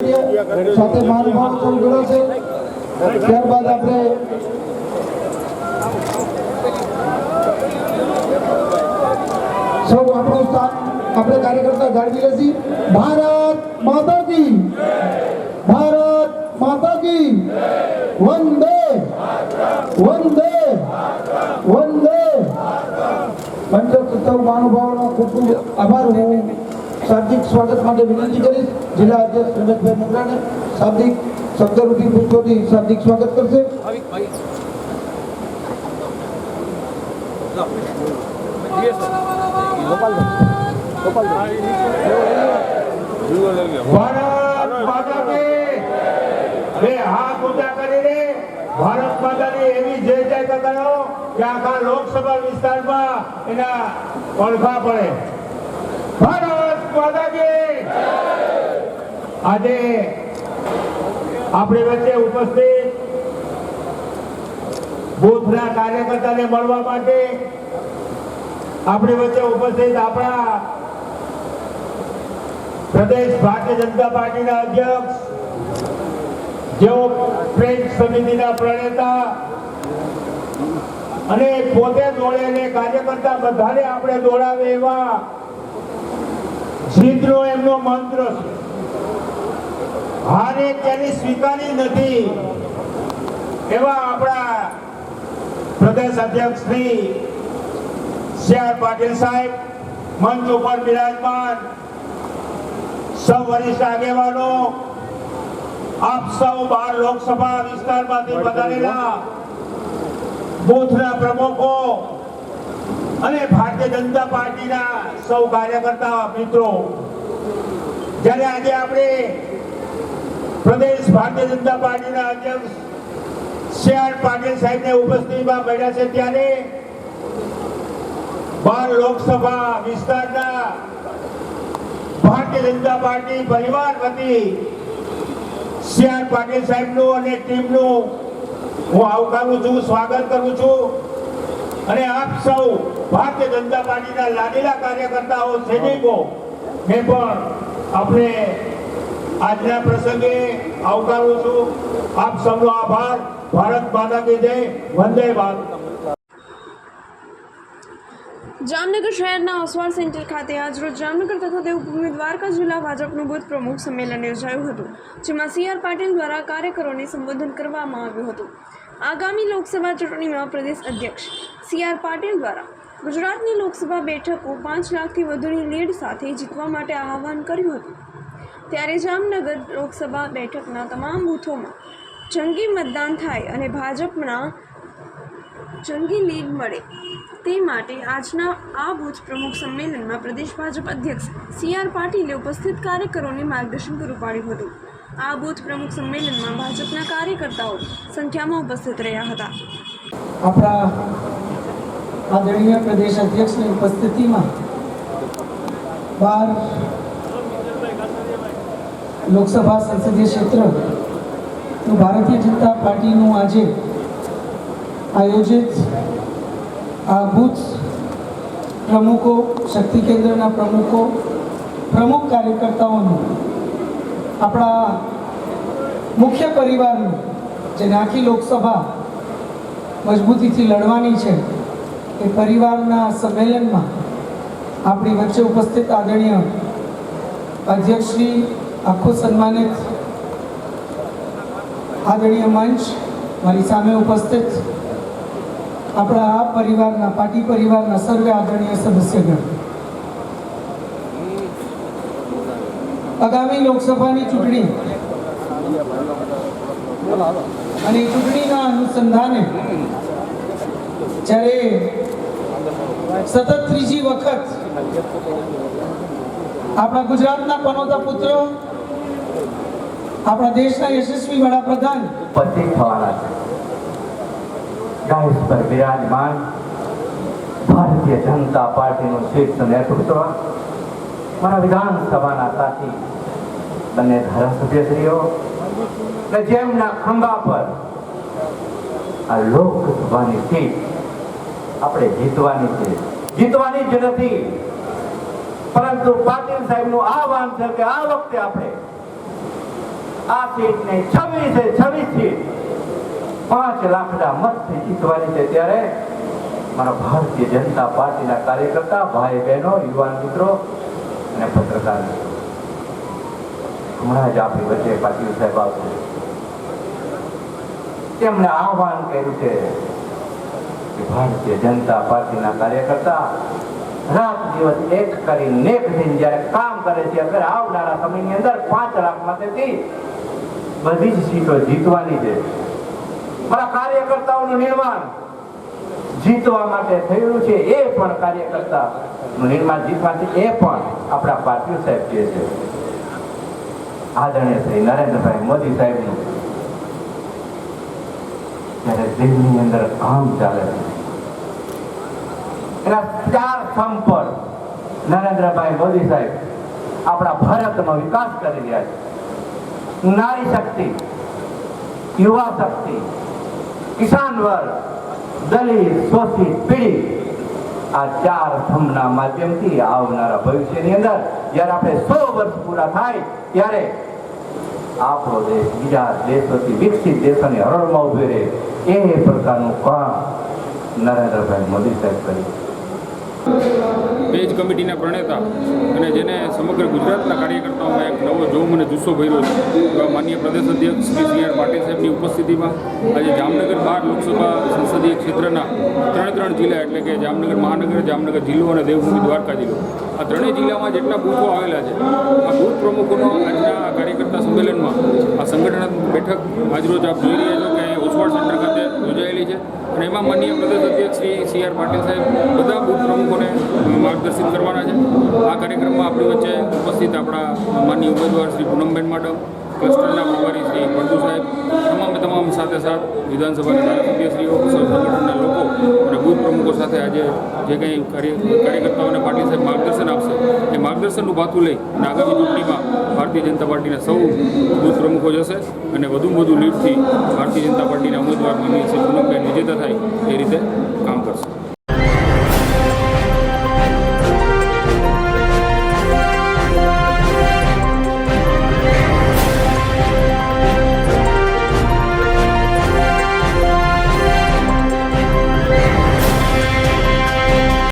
સાથે માનભાવ કર્યો છે. ત્યારબાદ આપણે સૌ આપણું સ્થાન આપણે કાર્યકર્તા જાળવી લેશી. ભારત માતા કી ભારત માતા કી વંદે. વંદે. વંદે. પંચોત્સવ મહાનુભાવોનો ખૂબ ખૂબ આભાર હું શાબ્દિક સ્વાગત માટે વિનંતી કરીશ. જિલ્લા અધ્યક્ષ રમેશભાઈ મુંદ્રાને શાબ્દિક શબ્દરૂપી પુષ્પોથી શાબ્દિક સ્વાગત કરશે. ભારત માતાની એવી જય જય કરો કે આખા લોકસભા વિસ્તારમાં એના પડખા પડે. આજે આપણી વચ્ચે ઉપસ્થિત બુથના કાર્યકર્તાને મળવા માટે આપણી વચ્ચે ઉપસ્થિત આપણા પ્રદેશ ભારતીય જનતા પાર્ટીના અધ્યક્ષ, જેઓ પ્રેસ સમિતિના પ્રણેતા અને પોતે દોડે અને કાર્યકર્તા બધાને આપણે દોડાવે એવા જીતનો એમનો મંત્ર છે. હારે ક્યારેય સ્વીકારી નથી. એવા આપણા પ્રદેશ અધ્યક્ષ શ્રી સી આર પાટીલ સાહેબ, મંચ ઉપર બિરાજમાન, સૌ વરિષ્ઠ આગેવાનો, આપ સૌ બાર લોકસભા વિસ્તારમાંથી પધારેલા બુથના પ્રમુખો અને ભારતીય જનતા પાર્ટીના સૌ કાર્યકર્તા મિત્રો, જ્યારે આજે આપણે પ્રદેશ ભારતીય જનતા પાર્ટીના અધ્યક્ષ સી આર પાટીલ સાહેબને ઉપસ્થિતિમાં મળ્યા છે, ત્યારે બાર લોકસભા વિસ્તારના ભારતીય જનતા પાર્ટી પરિવાર વતી સી આર પાટીલ સાહેબનું અને ટીમનું હું આવકારું છું, સ્વાગત કરું છું. અને આપ સૌ ભારતીય જનતા પાર્ટીના લાડીલા કાર્યકર્તાઓ, સૈનિકો, મેં પણ આપણે આજના પ્રસંગે આવકારું છું. આપ સૌનો આભાર. ભારત માતા કે જય. વંદે ભારત. જામનગર શહેરના ઓસવાળ સેન્ટર ખાતે આજરોજ જામનગર તથા દેવભૂમિ દ્વારકા જિલ્લા ભાજપનું બુથ પ્રમુખ સંમેલન યોજાયું હતું, જેમાં સી આર પાટીલ દ્વારા કાર્યકરોને સંબોધન કરવામાં આવ્યું હતું. આગામી લોકસભા ચૂંટણીમાં પ્રદેશ અધ્યક્ષ સી આર પાટીલ દ્વારા ગુજરાતની લોકસભા બેઠકો પાંચ લાખથી વધુની લીડ સાથે જીતવા માટે આહવાન કર્યું હતું. ત્યારે જામનગર લોકસભા બેઠકના તમામ બૂથોમાં જંગી મતદાન થાય અને ભાજપના જંગી લીડ મળે તે માટે આજના આ બૂથ પ્રમુખ સંમેલનમાં પ્રદેશ ભાજપ અધ્યક્ષ સી આર પાટીલે ઉપસ્થિત કાર્યકરોને માર્ગદર્શન પૂરું પાડ્યું હતું. આ બૂથ પ્રમુખ સંમેલનમાં ભાજપના કાર્યકર્તાઓ સંખ્યામાં ઉપસ્થિત રહ્યા હતા. આપણા આદરણીય પ્રદેશ અધ્યક્ષની ઉપસ્થિતિમાં બાર લોકસભા સંસદીય ક્ષેત્રનું ભારતીય જનતા પાર્ટીનું આજે આયોજિત આ બુથ પ્રમુખો, શક્તિ કેન્દ્રના પ્રમુખો, પ્રમુખ કાર્યકર્તાઓનું, આપણા મુખ્ય પરિવારનું, જેને આખી લોકસભા મજબૂતીથી લડવાની છે એ પરિવારના સંમેલનમાં આપણી વચ્ચે ઉપસ્થિત આદરણીય અધ્યક્ષશ્રી આખું સન્માનિત આદરણીય મંચ મારી સામે ઉપસ્થિત આપણા આ પરિવારના, પાર્ટી પરિવારના સર્વે આદરણીય સદસ્યગણ. આગામી લોકસભાની ચૂંટણી અને ચૂંટણીના અનુસંધાને જ્યારે સતત ત્રીજી વખત આપણા ગુજરાતના પનોતા પુત્ર, આપણા દેશના યશસ્વી વડાપ્રધાન. પતિ થવાના છે. ડાયસ પર બિરાજમાન ભારતીય જનતા પાર્ટીનું શીર્ષ નેતૃત્વ મારા વિધાનસભાના સાથી, બંને ધારાસભ્યશ્રીઓ ને જેમના ખંભા પર આ લોકસભાની સીટ આપણે જીતવાની છે. જીતવાની જ નથી. પરંતુ પાટીલ સાહેબનું આહવાન છે કે આ વખતે આપણે આ સીટને છવ્વીસે છવ્વીસ સીટ પાંચ લાખના મતથી જીતવાની છે. ત્યારે મારા ભારતીય જનતા પાર્ટીના કાર્યકર્તા, ભાઈ બહેનો, યુવાન મિત્રો અને પત્રકાર. હમણાં જ આપણી વચ્ચે પાટીલ સાહેબ આવશે. તેમણે આહવાન કર્યું છે કે ભારતીય જનતા પાર્ટીના કાર્યકર્તા રાત દિવસ એક કરી નેક થઈને જ્યારે કામ કરે છે, અગર આવનારા સમયની અંદર પાંચ લાખમાંથી બધી જ સીટો જીતવાની છે. મારા કાર્યકર્તાઓનું નિર્માણ જીતવા માટે થયેલું છે, એ પણ કાર્યકર્તા નિર્માણ જીતવાથી એ પણ આપણા પાટીલ સાહેબ કહે છે. આદરણીય શ્રી નરેન્દ્રભાઈ મોદી સાહેબનું જ્યારે દિલની અંદર કામ ચાલે છે એના ચાર સ્તંભ પર નરેન્દ્રભાઈ મોદી સાહેબ આપણા ભારતનો વિકાસ કરી રહ્યા છે. નારી શક્તિ, યુવા શક્તિ, કિસાન વર્ગ, દલિત, શોષિત, પીડિત આ ચાર સ્તંભના માધ્યમથી આવનારા ભવિષ્યની અંદર જ્યારે આપણે સો વર્ષ પૂરા થાય ત્યારે આપણો દેશ બીજા દેશોથી વિકસિત દેશોની હરોળમાં ઊભી રહે એ પ્રકારનું કામ નરેન્દ્રભાઈ મોદી સાહેબ કર્યું પેજ કમિટીના પ્રણેતા અને જેને સમગ્ર ગુજરાતના કાર્યકર્તાઓમાં એક નવો જોમ અને જુસ્સો ભર્યો છે. એવા માન્ય પ્રદેશ અધ્યક્ષ શ્રી સી આર પાટીલ સાહેબની ઉપસ્થિતિમાં આજે જામનગર બાર લોકસભા સંસદીય ક્ષેત્રના ત્રણે ત્રણ જિલ્લા એટલે કે જામનગર મહાનગર, જામનગર જિલ્લો અને દેવભૂમિ દ્વારકા જિલ્લો. આ ત્રણેય જિલ્લામાં જેટલા બૂથો આવેલા છે, આ બૂથ પ્રમુખોનો આજના કાર્યકર્તા સંમેલનમાં આ સંગઠનાત્મક બેઠક આજરોજ આપ જોઈ રહ્યા છો. ઓસવાડ સેન્ટર ખાતે યોજાયેલી છે. અને એમાં માનનીય પ્રદેશ અધ્યક્ષ શ્રી સી આર પાટીલ સાહેબ બધા બુથ પ્રમુખોને માર્ગદર્શિત કરવાના છે. આ કાર્યક્રમમાં આપણી વચ્ચે ઉપસ્થિત આપણા માનનીય ઉમેદવાર શ્રી પૂનમબેન મેડમ, ક્લસ્ટરના પ્રભારી શ્રી ફળદુ સાહેબ, તમામે તમામ સાથે સાથ વિધાનસભાના ધારાસભ્યશ્રીઓ સંગઠનના લોકો અને બુથ પ્રમુખો સાથે આજે જે કંઈ કાર્ય કાર્યકર્તાઓને પાટીલ સાહેબ માર્ગદર્શન એ ભાથું લઈ અને આગામી ચૂંટણીમાં ભારતીય જનતા પાર્ટીના સૌ બૂથ પ્રમુખો જશે અને વધુમાં વધુ લીડથી ભારતીય જનતા પાર્ટીના ઉમેદવાર શ્રી પૂનમબેન વિજેતા થાય એ રીતે કામ કરશે.